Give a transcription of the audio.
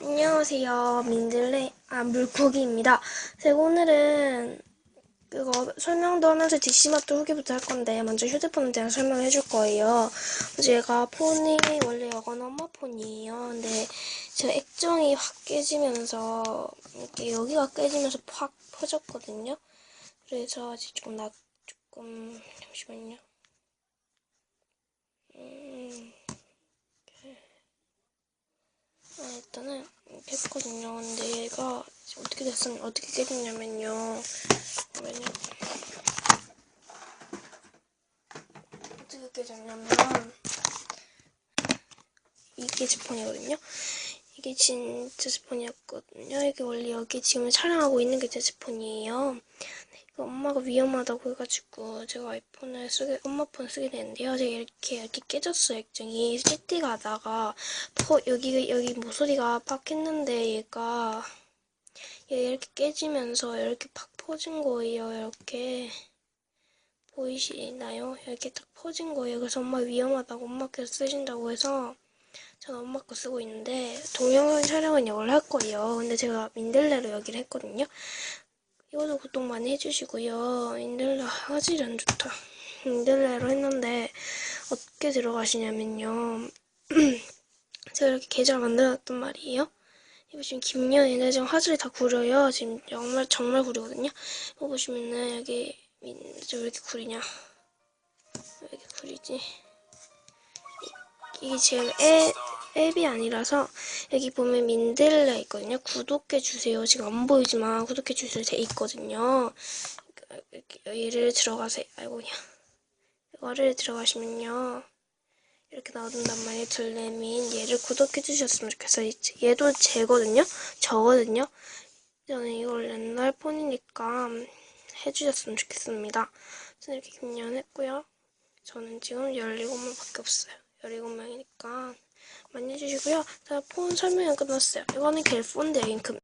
안녕하세요. 민들레, 아, 물고기입니다. 제가 오늘은 그거 설명도 하면서 DC마트 후기부터 할 건데, 먼저 휴대폰에 대한 설명을 해줄 거예요. 제가 폰이 원래 이건 엄마 폰이에요. 근데 제가 액정이 확 깨지면서, 이렇게 여기가 깨지면서 확 퍼졌거든요. 그래서 아직 조금 나, 조금, 잠시만요. 음, 아, 일단은 이렇게 했거든요. 근데 얘가 어떻게 됐으면 어떻게 깨졌냐면요. 잠깐만요. 어떻게 깨졌냐면 이게 제 폰이거든요. 이게 진짜 제 폰이었거든요. 이게 원래 여기 지금 촬영하고 있는 게제 폰이에요. 이거 엄마가 위험하다고 해가지고 제가 아이폰을 쓰게 엄마 폰 쓰게 됐는데요. 제가 이렇게 이렇게 깨졌어요. 액정이 CT가 하다가 퍼 여기 여기 모서리가 팍 했는데 얘가 얘 이렇게 깨지면서 이렇게 팍 퍼진 거예요. 이렇게 보이시나요? 이렇게 딱 퍼진 거예요. 그래서 엄마 위험하다고 엄마께서 쓰신다고 해서 저는 엄마 거 쓰고 있는데 동영상 촬영은 이걸 할 거예요. 근데 제가 민들레로 여기를 했거든요. 이것도 구독 많이 해주시고요. 인들레 화질이 안 좋다. 인들레로 했는데 어떻게 들어가시냐면요. 제가 이렇게 계좌를 만들어놨단 말이에요. 이거 지금 김연인데 지금 화질이 다 구려요. 지금 정말 정말 구리거든요. 이거 보시면은 여기 민, 저왜 이렇게 구리냐? 왜 이렇게 구리지? 이- 이게 지금 앱, 앱이 아니라서 여기 보면 민들레 있거든요. 구독해 주세요. 지금 안 보이지만 구독해 주세요. 돼 있거든요. 얘를 들어가세요. 아이고 그냥 이거를 들어가시면요. 이렇게 나온단 말이에요. 둘레민 얘를 구독해 주셨으면 좋겠어요. 얘도 제거든요. 저거든요. 저는 이걸 옛날 폰이니까 해주셨으면 좋겠습니다. 저는 이렇게 김연 했고요. 저는 지금 17명밖에 없어요. 17명이니까 많이 해주시고요. 자, 폰 설명은 끝났어요. 이거는 갤폰데 잉크.